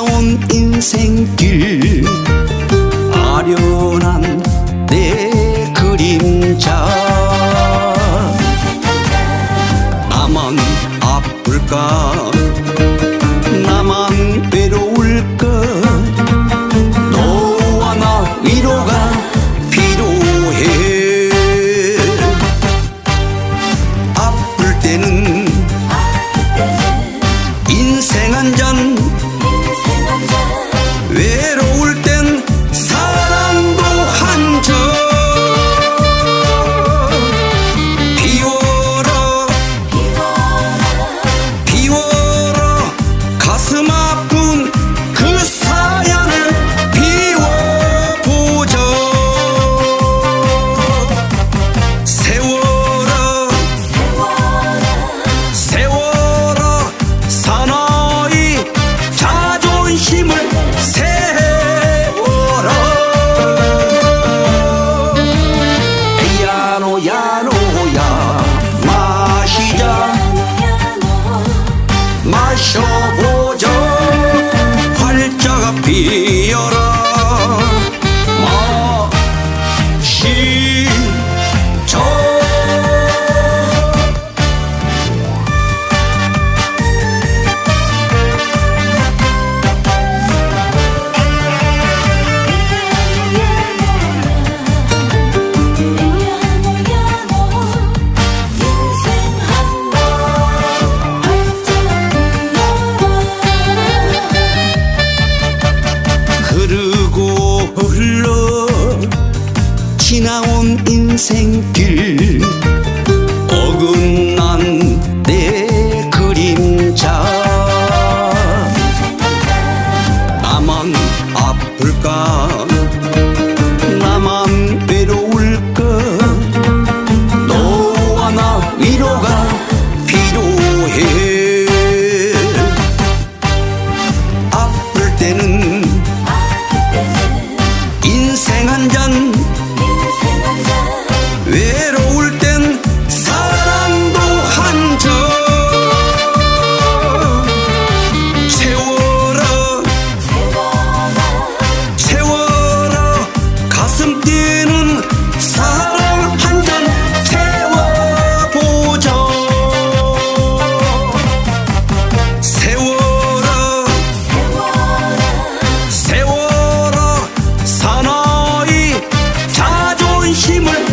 돌아온 인생길. 아련한 내 그림자. 나만 아플까? capire. 인생길. 외로울 땐 사랑도 한 줄 채워라. 채워라. 가슴 뛰는 사랑 한잔 채워보자. 세워라. 세워라. 사나이 자존심을